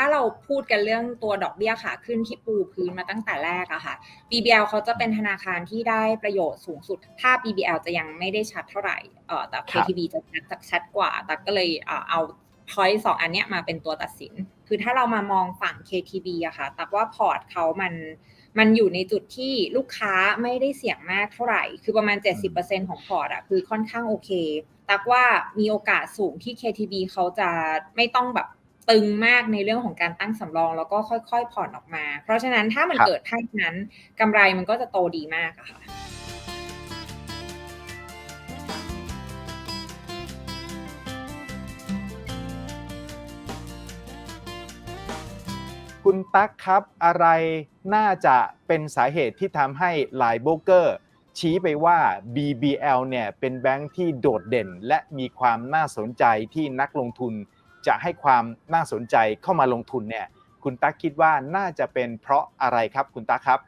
ถ้าเราพูดกันเรื่องตัวดอกเบี้ยขาขึ้นที่ปูพื้นมาตั้งแต่แรกอะค่ะ BBL เขาจะเป็นธนาคารที่ได้ประโยชน์สูงสุด ถ้า BBL จะยังไม่ได้ชัดเท่าไหร่เออแต่ครับ KTB จะชัดชัดกว่า แต่ก็เลยเอ่อเอา point สองอันเนี้ยมาเป็นตัวตัดสิน คือถ้าเรามามองฝั่ง KTB อะค่ะตักว่าพอร์ตเขามันมันอยู่ในจุดที่ลูกค้าไม่ได้เสี่ยงมากเท่าไหร่ คือประมาณ 70%ของพอร์ตอะคือค่อนข้างโอเค ตักว่ามีโอกาสสูงที่ KTB เขาจะไม่ต้องแบบ ตึงมากในเรื่องของการตั้งสำรอง แล้วก็ค่อยๆ ผ่อนออกมา เพราะฉะนั้นถ้ามันครับเกิดท่านั้นกำไรมันก็จะโตดีมากอะค่ะคุณตั๊กครับอะไรน่าจะเป็นสาเหตุที่ทำให้หลายโบรกเกอร์ ชี้ไปว่า BBL เนี่ยเป็นแบงค์ที่โดดเด่น และมีความน่าสนใจที่นักลงทุน จะให้ความน่าสนใจเข้ามาลงทุนเนี่ยคุณตั๊กคิดว่าน่าจะเป็นเพราะอะไรครับคุณตั๊กครับ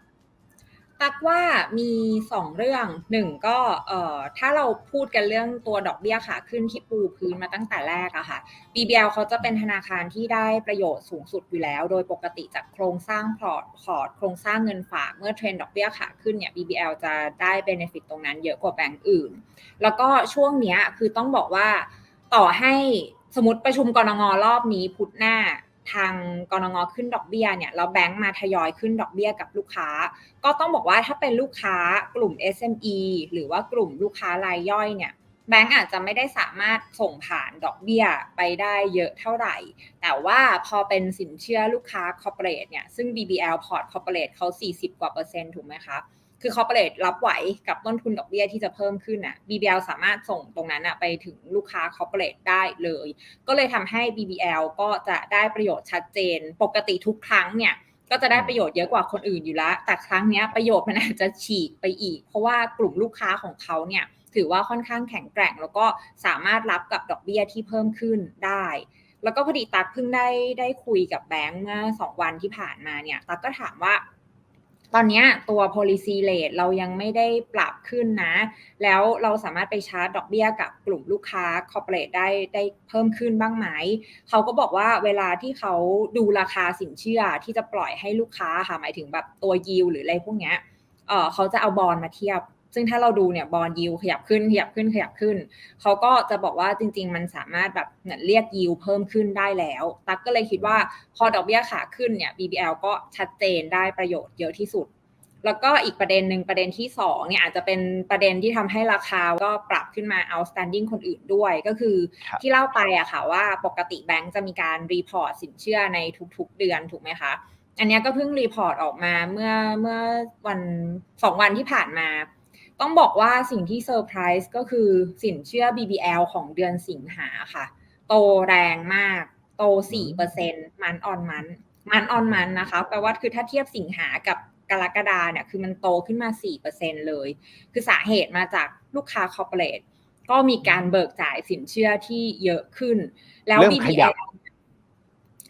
ตักว่ามีสองเรื่องหนึ่งก็เอ่อถ้าเราพูดกันเรื่องตัวดอกเบี้ยขาขึ้นที่ปูพื้นมาตั้งแต่แรกอะค่ะ BBL เขาจะเป็นธนาคารที่ได้ประโยชน์สูงสุดอยู่แล้ว โดยปกติจากโครงสร้างพอร์ตพอร์ตโครงสร้างเงินฝากเมื่อเทรนด์ดอกเบี้ยขาขึ้นเนี่ย BBL จะได้เบนฟิตตรงนั้นเยอะกว่าแบงก์อื่น แล้วก็ช่วงเนี้ยคือต้องบอกว่าต่อให้ สมมติประชุมกรงงรอบนี้พุธหน้าทางกรงงขึ้นดอกเบี้ยเนี่ยแล้วแบงก์มาทยอยขึ้นดอกเบี้ยกับลูกค้า ก็ต้องบอกว่าถ้าเป็นลูกค้ากลุ่ม SME หรือว่ากลุ่มลูกค้ารายย่อยเนี่ยแบงก์อาจจะไม่ได้สามารถส่งผ่านดอกเบี้ยไปได้เยอะเท่าไหร่ แต่ว่าพอเป็นสินเชื่อลูกค้า corporate เนี่ยซึ่ง BBL port corporate เขา 40 กว่าเปอร์เซ็นต์ถูกไหมคะ คือ corporate รับไหวกับต้นทุนดอกเบี้ยที่จะเพิ่มขึ้นอะ BBL สามารถส่งตรงนั้นอะไปถึงลูกค้า corporate ได้เลย ก็เลยทำให้ BBL ก็จะได้ประโยชน์ชัดเจน ปกติทุกครั้งเนี่ยก็จะได้ประโยชน์เยอะกว่าคนอื่นอยู่แล้ว แต่ครั้งนี้ประโยชน์มันอาจจะฉีกไปอีก เพราะว่ากลุ่มลูกค้าของเขาเนี่ยถือว่าค่อนข้างแข็งแกร่ง แล้วก็สามารถรับกับดอกเบี้ยที่เพิ่มขึ้นได้ แล้วก็พอดีตักเพิ่งได้ได้คุยกับแบงค์เมื่อสองวันที่ผ่านมาเนี่ยตักก็ถามว่า ตอนนี้ตัว policy rate เรายังไม่ได้ปรับขึ้นนะ แล้วเราสามารถไปชาร์จดอกเบี้ยกับกลุ่มลูกค้า corporate ได้ได้เพิ่มขึ้นบ้างไหม เขาก็บอกว่าเวลาที่เขาดูราคาสินเชื่อที่จะปล่อยให้ลูกค้าค่ะหมายถึงแบบตัวยิวหรืออะไรพวกเนี้ยเเขาจะเอาบอลมาเทียบ ซึ่งถ้าเราดูเนี่ยบอลยิวขยับขึ้นขยับขึ้นขยับขึ้น เขาก็จะบอกว่าจริง ๆ มันสามารถแบบเหมือนเรียกยิวเพิ่มขึ้นได้แล้ว ตั๊กก็เลยคิดว่าพอดอกเบี้ยขาขึ้นเนี่ย BBL ก็ชัดเจนได้ประโยชน์เยอะที่สุด แล้วก็อีกประเด็นหนึ่งประเด็นที่สองเนี่ยอาจจะเป็นประเด็นที่ทำให้ราคาก็ปรับขึ้นมา outstanding คนอื่นด้วยก็คือครับที่เล่าไปอะค่ะว่าปกติแบงก์จะมีการรีพอร์ตสินเชื่อในทุกๆเดือนถูกไหมคะอันเนี้ยก็เพิ่งรีพอร์ตออกมาเมื่อเมื่อวันสองวันที่ผ่านมา ต้องบอกว่าสิ่งที่เซอร์ไพรส์ก็คือสินเชื่อ BBL ของเดือนสิงหาค่ะ โตแรงมาก โต 4%มันออนมัน มันออนมันนะคะแปลว่าคือถ้าเทียบสิงหากับกรกฎาเนี่ยคือมันโตขึ้นมา 4%เลย คือสาเหตุมาจากลูกค้าคอร์เปอเรทก็มีการเบิกจ่ายสินเชื่อที่เยอะขึ้น แล้วเริ่มขยับ BBL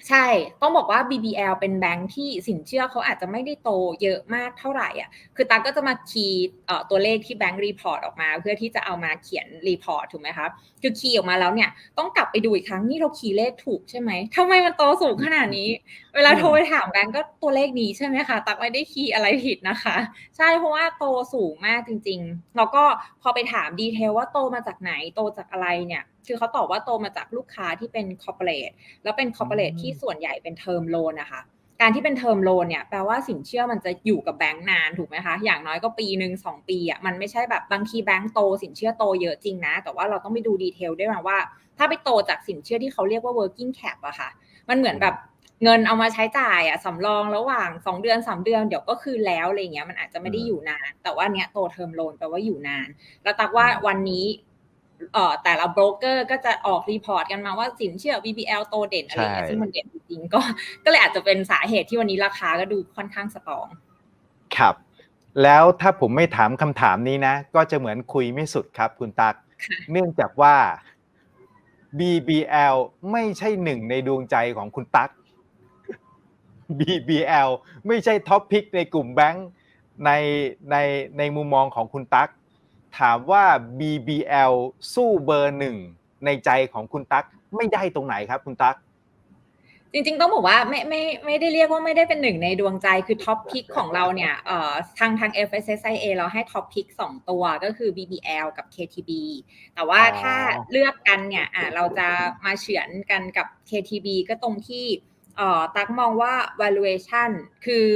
ใช่ ต้องบอกว่า BBL เป็นแบงค์ที่สินเชื่อเขาอาจจะไม่ได้โตเยอะมากเท่าไหร่อะ คือตาก็จะมาคีย์ตัวเลขที่แบงค์รีพอร์ตออกมา เพื่อที่จะเอามาเขียนรีพอร์ตถูกไหมคะ คือคีย์ออกมาแล้วเนี่ย ต้องกลับไปดูอีกครั้งนี่เราคีย์เลขถูกใช่ไหมทำไมมันโตสูงขนาดนี้เวลาโทรไปถามแบงก์ก็ตัวเลขนี้ใช่ไหมคะ ตักไม่ได้คีย์อะไรผิดนะคะ ใช่เพราะว่าโตสูงมากจริงๆ แล้วก็พอไปถามดีเทลว่าโตมาจากไหน โตจากอะไรเนี่ย คือเขาตอบว่าโตมาจากลูกค้าที่เป็นคอร์เปอเรทแล้วเป็นคอร์เปอเรทอืมที่ส่วนใหญ่เป็นเทอมโลนนะคะการที่เป็นเทอมโลนเนี่ยแปลว่าสินเชื่อมันจะอยู่กับแบงก์นานถูกไหมคะ อย่างน้อยก็ปีหนึ่งสองปีอะมันไม่ใช่แบบบางทีแบงก์โตสินเชื่อโตเยอะจริงนะ แต่ว่าเราต้องไปดูดีเทลด้วยนะว่า ถ้าไปโตจากสินเชื่อที่เขาเรียกว่า working cap อะค่ะ มันเหมือนแบบ เงินเอามาใช้จ่ายอะสำรองระหว่าง2เดือน3เดือนเดี๋ยวก็คืนแล้วอะไรเงี้ยมันอาจจะไม่ได้อืมอยู่นาน แต่ว่าเนี้ยโตเทอมโลนแปลว่าอยู่นาน แล้วตักว่าวันนี้เอ่อแต่ละโบรกเกอร์ก็จะออกรีพอร์ตกันมาว่าสินเชื่อ BBL โตเด่นอะไรเงี้ยใช่ซึ่งมันเด่นจริงๆก็ ก็เลยอาจจะเป็นสาเหตุที่วันนี้ราคาก็ดูค่อนข้างสตรอง ครับ แล้วถ้าผมไม่ถามคำถามนี้นะ ก็จะเหมือนคุยไม่สุดครับคุณตักค่ะเนื่องจากว่า BBL ไม่ใช่หนึ่งในดวงใจของคุณตัก BBL ไม่ใช่ท็อปพิกในกลุ่มแบงค์ในในในมุมมองของคุณตักถามว่า BBL สู้เบอร์หนึ่งในใจของคุณตักไม่ได้ตรงไหนครับคุณตักจริงๆต้องบอกว่าไม่ไม่ไม่ได้เรียกว่าไม่ได้เป็นหนึ่งในดวงใจคือท็อปพิกของเราเนี่ยเอ่อทางทาง FSSIA เราให้ท็อปพิกสองตัวก็คือ BBL กับ KTB แต่ว่าอ๋อถ้าเลือกกันเนี่ยอะเราจะมาเฉือนกันกับ KTB ก็ตรงที่เอ่อ ตักมองว่า valuation คือ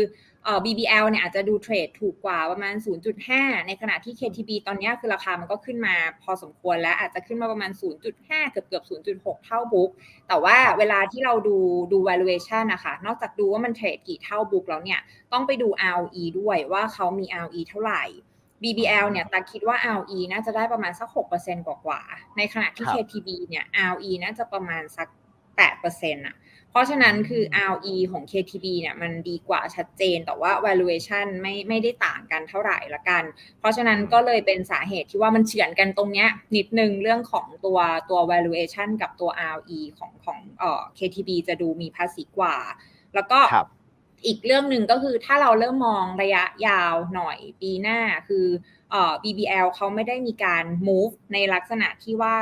เอ่อ BBL เนี่ยอาจจะดูเทรดถูกกว่าประมาณ 0.5 ในขณะที่ KTB ตอนเนี้ยคือราคามันก็ขึ้นมาพอสมควรแล้วอาจจะขึ้นมาประมาณ 0.5 เกือบเกือบ 0.6 เท่าบุ๊กแต่ว่าครับเวลาที่เราดูดู valuation นะคะ นอกจากดูว่ามันเทรดกี่เท่าบุ๊กแล้วเนี่ย ต้องไปดู ROE ด้วยว่าเขามี ROE เท่าไหร่ BBL เนี่ยตาคิดว่า ROE น่าจะได้ประมาณสัก 6%กว่าๆ ในขณะที่ครับ KTB เนี่ย ROE น่าจะประมาณสัก 8%อะ เพราะฉะนั้นคือ ROE ของ KTB เนี่ยมันดีกว่าชัดเจน แต่ว่า valuation ไม่ไม่ได้ต่างกันเท่าไหร่ละกัน เพราะฉะนั้นก็เลยเป็นสาเหตุที่ว่ามันเฉือนกันตรงเนี้ยนิดนึงเรื่องของตัวตัว valuation กับตัว ROE ของของเอ่อ KTB จะดูมีภาษีกว่า แล้วก็ครับอีกเรื่องหนึ่งก็คือถ้าเราเริ่มมองระยะยาวหน่อยปีหน้าคือเอ่อ BBL เขาไม่ได้มีการ move ในลักษณะที่ว่า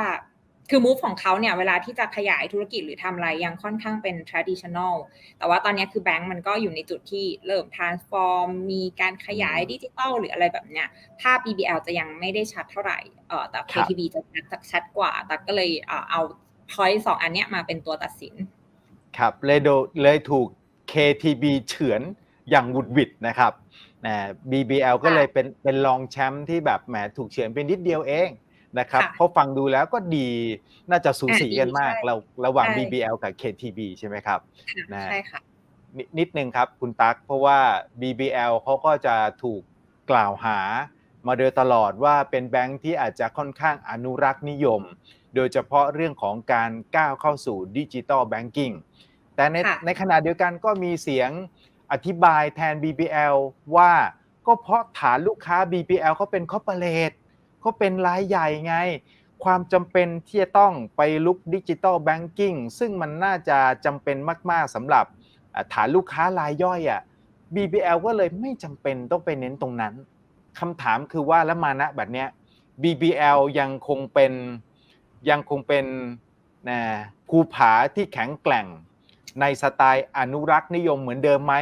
คือ move ของเขาเนี่ยเวลาที่จะขยายธุรกิจหรือทำอะไรยังค่อนข้างเป็น traditional แต่ว่าตอนนี้คือแบงก์มันก็อยู่ในจุดที่เริ่ม transform มีการขยายอืมดิจิตอลหรืออะไรแบบเนี้ยภาพ BBL จะยังไม่ได้ชัดเท่าไหร่เอ่อแต่ครับ KTB จะชัดชัดกว่า แต่ก็เลยเอ่อเอา point สองอันเนี้ยมาเป็นตัวตัดสิน ครับเลยโดเลยถูก KTB เฉือนอย่างหวุดหวิดนะครับนะ BBL ก็เลยเป็นเป็นรองแชมป์ที่แบบแหมถูกเฉือนเป็นนิดเดียวเอง นะครับค่ะเพราะฟังดูแล้วก็ดีน่าจะสูสีอะดีกันมากใช่เราระหว่างใช่ BBL กับ KTB ใช่ไหมครับค่ะนะใช่ค่ะนินิดนึงครับคุณตั๊กเพราะว่า BBL เขาก็จะถูกกล่าวหามาโดยตลอดว่าเป็นแบงค์ที่อาจจะค่อนข้างอนุรักษ์นิยม โดยเฉพาะเรื่องของการก้าวเข้าสู่ดิจิ t a ลแบงกิ้งแต่ในค่ะในขณะเดียวกันก็มีเสียงอธิบายแทน BBL ว่าก็เพราะฐานลูกค้า BBL เขาเป็นคอร์ปอเรท เขาเป็นรายใหญ่ไง ความจำเป็นที่จะต้องไปลุกดิจิ t a ลแบงกิ้งซึ่งมันน่าจะจำเป็นมากๆสำหรับฐานลูกค้ารายย่อยอะ BBL ก็เลยไม่จำเป็นต้องไปเน้นตรงนั้นคำถามคือว่าแล้วมาณแบบเนี้ย BBL ยังคงเป็นยังคงเป็นนะภูผาที่แข็งแกร่ง ในสไตล์อนุรักษ์นิยมเหมือนเดิมไหม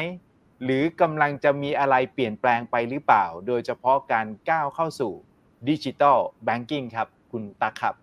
หรือกำลังจะมีอะไรเปลี่ยนแปลงไปหรือเปล่า โดยเฉพาะการก้าวเข้าสู่ ดิจิ t a ลแบงกิ้งครับ คุณตักครับ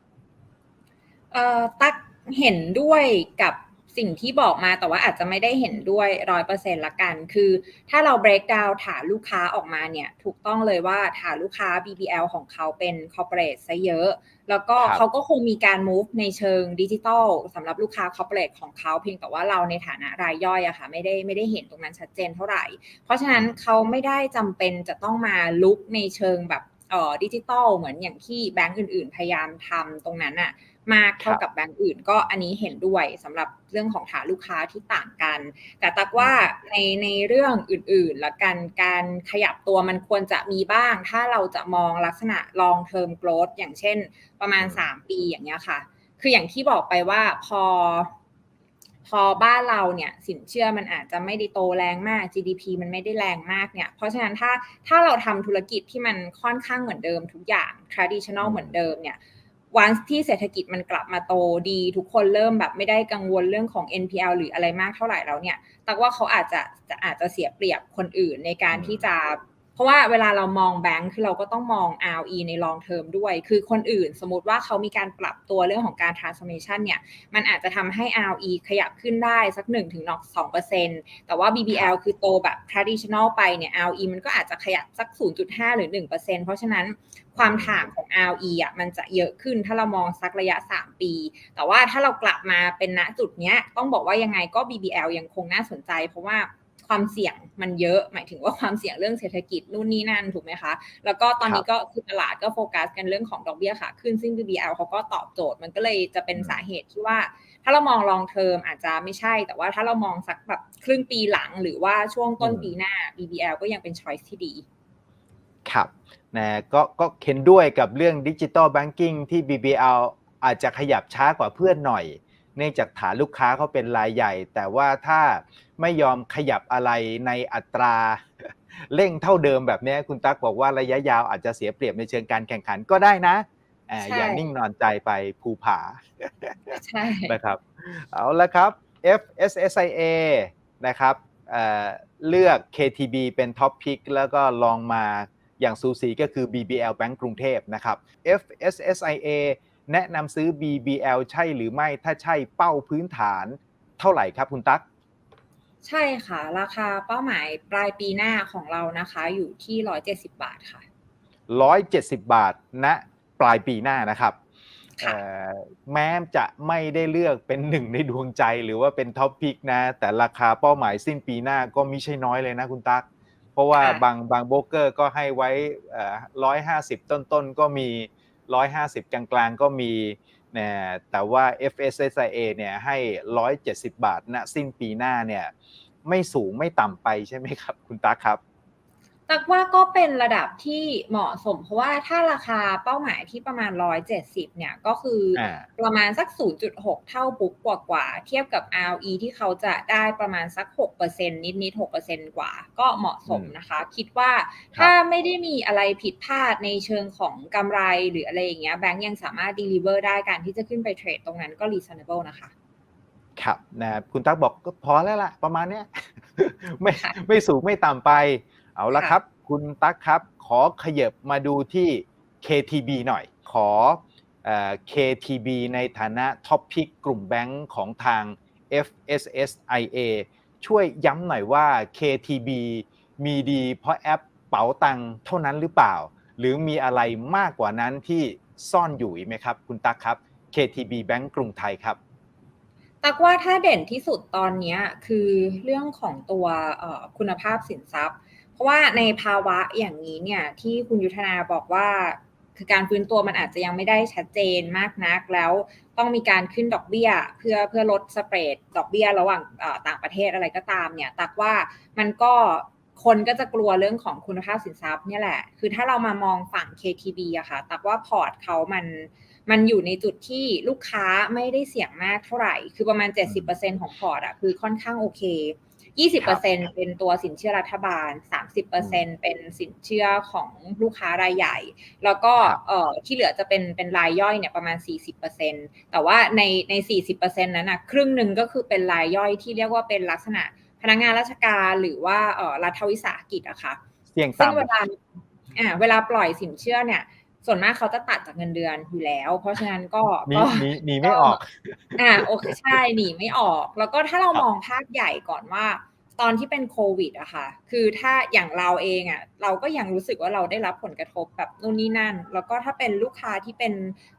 เอ่อตักเห็นด้วยกับสิ่งที่บอกมาแต่ว่าอาจจะไม่ได้เห็นด้วยร้อยเปอร์เซ็นละกัน คือถ้าเรา break down ฐานลูกค้าออกมาเนี่ย ถูกต้องเลยว่าฐานลูกค้า BBL ของเขาเป็น corporate ซะเยอะ แล้วก็ครับเขาก็คงมีการ move ในเชิงดิจิทัลสำหรับลูกค้า corporate ของเขาเพียงแต่ว่าเราในฐานะรายย่อยอะค่ะไม่ได้ไม่ได้เห็นตรงนั้นชัดเจนเท่าไหร่ เพราะฉะนั้นเขาไม่ได้จำเป็นจะต้องมาลุกในเชิงแบบเอ่อ ดิจิตอลเหมือนอย่างที่แบงก์อื่น ๆ พยายามทำตรงนั้นอะมากเท่าครับกับแบงก์อื่น ก็อันนี้เห็นด้วยสำหรับเรื่องของฐานลูกค้าที่ต่างกัน แต่ตักว่าในในเรื่องอื่นๆและการการขยับตัวมันควรจะมีบ้าง ถ้าเราจะมองลักษณะ long term growth อย่างเช่น ประมาณอืม3ปีอย่างเงี้ยค่ะ คืออย่างที่บอกไปว่าพอ พอบ้านเราเนี่ยสินเชื่อมันอาจจะไม่ได้โตแรงมาก GDP มันไม่ได้แรงมากเนี่ย เพราะฉะนั้นถ้าถ้าเราทำธุรกิจที่มันค่อนข้างเหมือนเดิมทุกอย่าง traditional เหมือนเดิมเนี่ยวันที่เศรษฐกิจมันกลับมาโตดี ทุกคนเริ่มแบบไม่ได้กังวลเรื่องของ NPL หรืออะไรมากเท่าไหร่แล้วเนี่ยตักว่าเขาอาจจะจะอาจจะเสียเปรียบคนอื่นในการที่จะ เพราะว่าเวลาเรามองแบงค์คือเราก็ต้องมอง ROE ใน long term ด้วย คือคนอื่นสมมติว่าเขามีการปรับตัวเรื่องของการ transformation เนี่ย มันอาจจะทำให้ ROE ขยับขึ้นได้สัก1ถึง2%แต่ว่า BBL คือโตแบบ traditional ไปเนี่ย ROE มันก็อาจจะขยับสัก 0.5 หรือ 1%เพราะฉะนั้นความถ่างของ ROE อะมันจะเยอะขึ้นถ้าเรามองสักระยะ 3 ปี แต่ว่าถ้าเรากลับมาเป็นณจุดเนี้ยต้องบอกว่ายังไงก็ BBL ยังคงน่าสนใจ เพราะว่า ความเสี่ยงมันเยอะ หมายถึงว่าความเสี่ยงเรื่องเศรษฐกิจนู่นนี่นั่นถูกไหมคะ แล้วก็ตอนนี้ก็คือตลาดก็โฟกัสกันเรื่องของดอกเบี้ยค่ะขึ้นซึ่ง BBL เขาก็ตอบโจทย์มันก็เลยจะเป็นสาเหตุที่ว่า ถ้าเรามอง long term อาจจะไม่ใช่ แต่ว่าถ้าเรามองสักแบบครึ่งปีหลังหรือว่าช่วงต้นอืมปีหน้า BBL ก็ยังเป็น choice ที่ดี ครับนะก็ก็เห็นด้วยกับเรื่องดิจิ t a ลแบงกิ้งที่ BBL อาจจะขยับช้ากว่าเพื่อนหน่อย เนื่องจากฐานลูกค้าเขาเป็นรายใหญ่ แต่ว่าถ้าไม่ยอมขยับอะไรในอัตราเร่งเท่าเดิมแบบเนี้ยคุณตั๊กบอกว่าระยะยาวอาจจะเสียเปรียบในเชิงการแข่งขันก็ได้นะอ่าใช่อย่านิ่งนอนใจไปภูผาใช่นะครับ เอาละครับ FSSIA นะครับเอ่อเลือก KTB เป็นท็อปพิกแล้วก็ลองมาอย่างสูสีก็คือ BBL Bank กรุงเทพนะครับ FSSIA แนะนำซื้อ BBL ใช่หรือไม่ถ้าใช่เป้าพื้นฐานเท่าไหร่ครับคุณตั๊กใช่ค่ะ ราคาเป้าหมายปลายปีหน้าของเรานะคะอยู่ที่ 170 บาทค่ะ 170 บาทณปลายปีหน้านะครับค่ะเอ่อแม้จะไม่ได้เลือกเป็นหนึ่งในดวงใจหรือว่าเป็นท็อปพิกนะ แต่ราคาเป้าหมายสิ้นปีหน้าก็ไม่ใช่น้อยเลยนะคุณตั๊กเพราะว่าบางบางโบรกเกอร์ก็ให้ไว้ร้อยห้าสิบต้นๆ ก็มี ร้อยห้าสิบกลางๆ ก็มีนะแต่ว่า FSSIA เนี่ยให้ร้อยเจ็ดสิบบาทณสิ้นปีหน้าเนี่ยไม่สูงไม่ต่ำไปใช่ไหมครับ คุณตั๊กครับ ตักว่าก็เป็นระดับที่เหมาะสม เพราะว่าถ้าราคาเป้าหมายที่ประมาณ 170 เนี่ยก็คืออาประมาณสัก 0.6 เท่าปุ๊กกว่าๆเทียบกับ ROE ที่เขาจะได้ประมาณสัก 6%นิดๆ6%กว่า ก็เหมาะสมนะคะ คิดว่าถ้าไม่ได้มีอะไรผิดพลาดในเชิงของกำไรหรืออะไรอย่างเงี้ยแบงก์ยังสามารถ deliver ได้การที่จะขึ้นไปเทรดตรงนั้นก็ reasonable นะคะครับนะคุณตั๊กบอกก็พอแล้วล่ะ ประมาณเนี้ยไม่ค่ะไม่สูงไม่ต่ำไป เอาละครับ คุณตั๊กครับ ขอขยับมาดูที่ KTB หน่อย ขออ KTB ในฐานะท็อปพิกกลุ่มแบงก์ของทาง FSSIA ช่วยย้ำหน่อยว่า KTB มีดีเพราะแอปเป๋าตังค์เท่านั้นหรือเปล่า หรือมีอะไรมากกว่านั้นที่ซ่อนอยู่อีกไหมครับ คุณตั๊กครับ KTB แบงก์กรุงไทยครับ ตักว่าถ้าเด่นที่สุดตอนนี้คือเรื่องของตัวคุณภาพสินทรัพย์ เพราะว่าในภาวะอย่างนี้เนี่ยที่คุณยุทธนาบอกว่า คือการฟื้นตัวมันอาจจะยังไม่ได้ชัดเจนมากนัก แล้วต้องมีการขึ้นดอกเบี้ย เพื่อเพื่อลดสเปรดดอกเบี้ยระหว่างต่างประเทศอะไรก็ตามเนี่ยตักว่ามันก็คนก็จะกลัวเรื่องของคุณภาพสินทรัพย์เนี่ยแหละ คือถ้าเรามามองฝั่ง KTB อะค่ะ ตักว่าพอร์ตเขามัน มันอยู่ในจุดที่ลูกค้าไม่ได้เสี่ยงมากเท่าไหร่ คือประมาณ 70%ของพอร์ตอะคือค่อนข้างโอเค 20%เป็นตัวสินเชื่อรัฐบาล 30%เป็นสินเชื่อของลูกค้ารายใหญ่ แล้วก็ครับเอ่อที่เหลือจะเป็นเป็นรายย่อยเนี่ยประมาณ 40%แต่ว่าในใน 40%นั้นนะครึ่งหนึ่งก็คือเป็นรายย่อยที่เรียกว่าเป็นลักษณะพนักงานราชการหรือว่าเอ่อรัฐวิสาหกิจอะค่ะเสี่ยงซึ่งเวต่ำลาอ่าเวลาปล่อยสินเชื่อเนี่ยส่วนมากเขาจะตัดจากเงินเดือนอยู่แล้ว เพราะฉะนั้นก็หนีก็หนีหนีไม่ออก อ่าโอเคใช่หนีไม่ออก แล้วก็ถ้าเราครับมองภาพใหญ่ก่อนว่า ตอนที่เป็นโควิดอะค่ะ คือถ้าอย่างเราเองอะเราก็ยังรู้สึกว่าเราได้รับผลกระทบแบบนู่นนี่นั่น แล้วก็ถ้าเป็นลูกค้าที่เป็น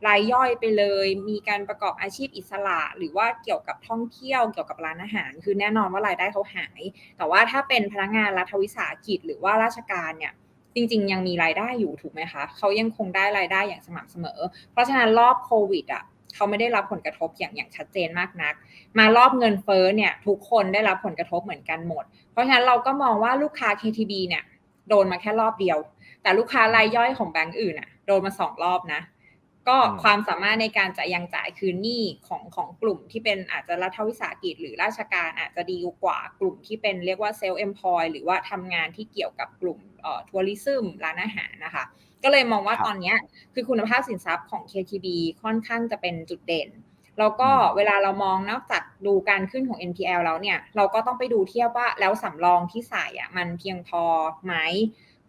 รายย่อยไปเลย มีการประกอบอาชีพอิสระ หรือว่าเกี่ยวกับท่องเที่ยวเกี่ยวกับร้านอาหาร คือแน่นอนว่ารายได้เขาหาย แต่ว่าถ้าเป็นพนักงานรัฐวิสาหกิจ หรือว่าราชการเนี่ยจริง ๆ ยังมีรายได้อยู่ถูกไหมคะเขายังคงได้รายได้อย่างสม่ำเสมอ เพราะฉะนั้นรอบโควิดอะ เขาไม่ได้รับผลกระทบอย่างอย่างชัดเจนมากนัก มารอบเงินเฟ้อเนี่ยทุกคนได้รับผลกระทบเหมือนกันหมด เพราะฉะนั้นเราก็มองว่าลูกค้า KTB เนี่ยโดนมาแค่รอบเดียว แต่ลูกค้ารายย่อยของแบงก์อื่นอะโดนมาสองรอบนะ ก็ความสามารถในการจะยังจ่ายคืนหนี้ของของกลุ่มที่เป็นอาจจะรัฐวิสาหกิจหรือราชการอาจจะดีกว่ากลุ่มที่เป็นเรียกว่าเซลล์เอ็มพอยหรือว่าทำงานที่เกี่ยวกับกลุ่มเอ่อทัวริซึมร้านอาหารนะคะ ก็เลยมองว่าครับตอนเนี้ยคือคุณภาพสินทรัพย์ของ KTB ค่อนข้างจะเป็นจุดเด่น แล้วก็อืมเวลาเรามองนอกจากดูการขึ้นของ NPL แล้วเนี่ย เราก็ต้องไปดูเทียบว่าแล้วสำรองที่ใส่อะมันเพียงพอไหม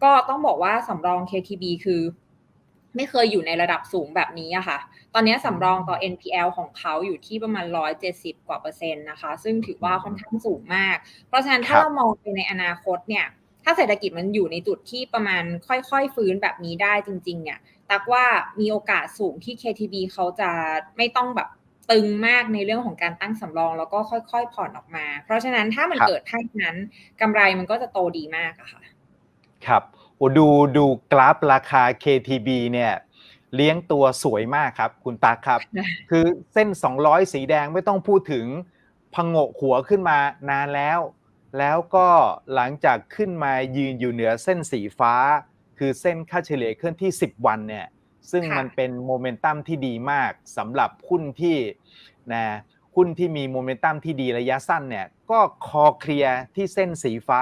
ก็ต้องบอกว่าสำรอง KTB คือ ไม่เคยอยู่ในระดับสูงแบบนี้อะค่ะ ตอนนี้สำรองต่อ NPL ของเขาอยู่ที่ประมาณ 170 กว่าเปอร์เซ็นต์นะคะ ซึ่งถือว่าค่อนข้างสูงมาก เพราะฉะนั้นถ้าครับเรามองไปในอนาคตเนี่ย ถ้าเศรษฐกิจมันอยู่ในจุดที่ประมาณค่อยๆ ฟื้นแบบนี้ได้จริง ๆ เนี่ย ตักว่ามีโอกาสสูงที่ KTB เขาจะไม่ต้องแบบตึงมากในเรื่องของการตั้งสำรอง แล้วก็ค่อยๆ ผ่อนออกมา เพราะฉะนั้นถ้ามันครับเกิดท่านั้นกำไรมันก็จะโตดีมากอะค่ะ ครับโอ้ดูดูกราฟราคา KTB เนี่ยเลี้ยงตัวสวยมากครับคุณตาครับ คือเส้น 200 สีแดงไม่ต้องพูดถึงพังโงกหัวขึ้นมานานแล้ว แล้วก็หลังจากขึ้นมายืนอยู่เหนือเส้นสีฟ้า คือเส้นค่าเฉลี่ยเคลื่อนที่ 10 วันเนี่ยซึ่งค่ะมันเป็นโมเมนตัมที่ดีมากสำหรับหุ้นที่นะหุ้นที่มีโมเมนตัมที่ดีระยะสั้นเนี่ยก็คอเคลียร์ที่เส้นสีฟ้า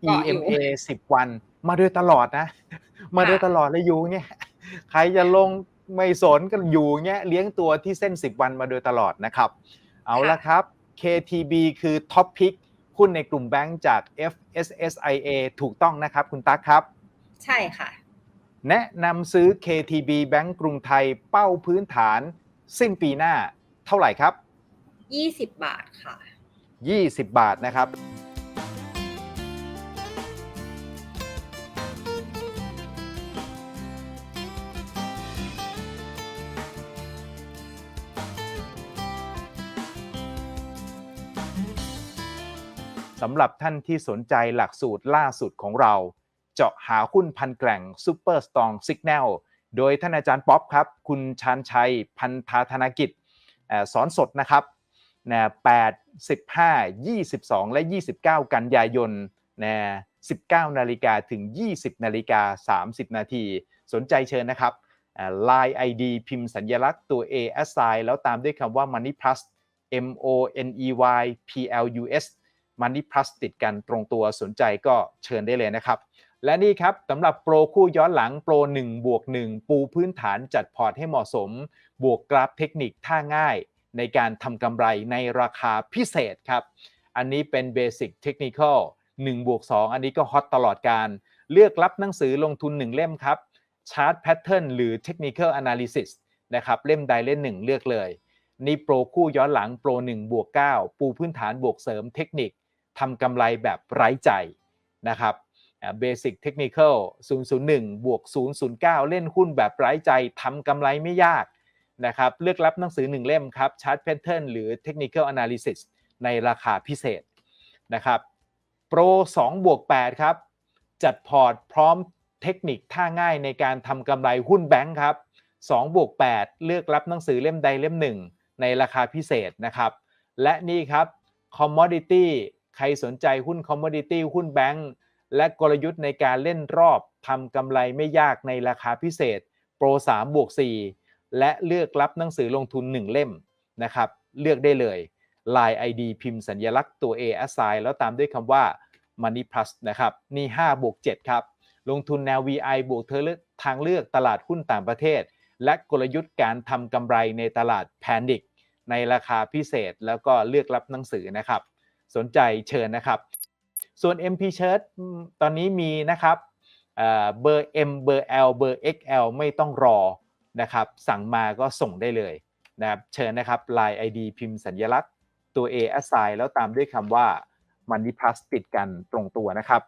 เกาะอยู่ EMA 10 วัน มาโดยตลอดนะ มาโดยตลอดเลยอยู่เงี้ยใครจะลงไม่สนก็อยู่เงี้ยเลี้ยงตัวที่เส้น 10 วันมาโดยตลอดนะครับ เอาละครับ KTB คือท็อปพิก หุ้นในกลุ่มแบงก์จาก FSSIA ถูกต้องนะครับคุณตั๊กครับ ใช่ค่ะ แนะนำซื้อ KTB แบงก์กรุงไทยเป้าพื้นฐาน สิ้นปีหน้าเท่าไหร่ครับ 20 บาทค่ะ 20 บาทนะครับ สำหรับท่านที่สนใจหลักสูตรล่าสุดของเรา เจาะหาหุ้นพันแกร่ง Super Strong Signal โดยท่านอาจารย์ป๊อปครับ คุณชานชัย พันธาธนกิจสอนสดนะครับนะ8 15 22 และ 29 กันยายนนะ19 นาฬิกาถึง 20 นาฬิกา 30 นาที สนใจเชิญนะครับ Line ID พิมพ์สัญลักษณ์ตัว A s i แล้วตามด้วยคำว่า Money Plus M O N E Y P L U S Money Plus ติดกันตรงตัวสนใจก็เชิญได้เลยนะครับ และนี่ครับสำหรับโปรคู่ย้อนหลังโปร1บวก1ปูพื้นฐานจัดพอร์ตให้เหมาะสม บวกกราฟเทคนิคท่าง่าย ในการทำกำไรในราคาพิเศษครับ อันนี้เป็นเบสิ c เทคนิคอล1บวก2อันนี้ก็ฮอตตลอดการ เลือกรับหนังสือลงทุน 1 เล่มครับ Chart Pattern หรือ Technical Analysis นะครับเล่มใดเล่มหนึ่งเลือกเลยนี่โปรคู่ย้อนหลังโปร1บวก9ปูพื้นฐานบวกเสริมเทคนิค ทำกำไรแบบไร้ใจนะครับเบสิ c เทคนิค001 บวก 009 เล่นหุ้นแบบไร้ใจทำกำไรไม่ยากนะครับ เลือกรับหนังสือ 1 เล่มครับ Chart Pattern หรือ Technical Analysis ในราคาพิเศษนะครับโปร2บวก8ครับ จัดพอร์ตพร้อมเทคนิคท่าง่ายในการทำกำไรหุ้นแบงค์ครับ2บวก8เลือกรับหนังสือเล่มใดเล่มหนึ่งในราคาพิเศษนะครับ และนี่ครับ Commodity ใครสนใจหุ้น Commodity หุ้นแบงค์และกลยุทธ์ในการเล่นรอบทำกำไรไม่ยากในราคาพิเศษ โปร 3 บวก 4 และเลือกรับหนังสือลงทุน 1 เล่มนะครับ เลือกได้เลย Line ID พิมพ์สัญลักษณ์ตัว A assign แล้วตามด้วยคำว่า Money Plus นะครับ นี่5บวก7ครับ ลงทุนแนว VI บวกเธอเลือกทางเลือกตลาดหุ้นต่างประเทศ และกลยุทธ์การทำกำไรในตลาด Panic ในราคาพิเศษแล้วก็เลือกรับหนังสือนะครับ สนใจเชิญนะครับ ส่วน MP Shirt ตอนนี้มีนะครับเบอร์ M เบอร์ L เบอร์ XL ไม่ต้องรอนะครับสั่งมาก็ส่งได้เลยนะครับเชิญนะครับ Line ID พิมพ์สัญลักษณ์ตัว A assign แล้วตามด้วยคำว่า Money Plus ติดกันตรงตัวนะครับ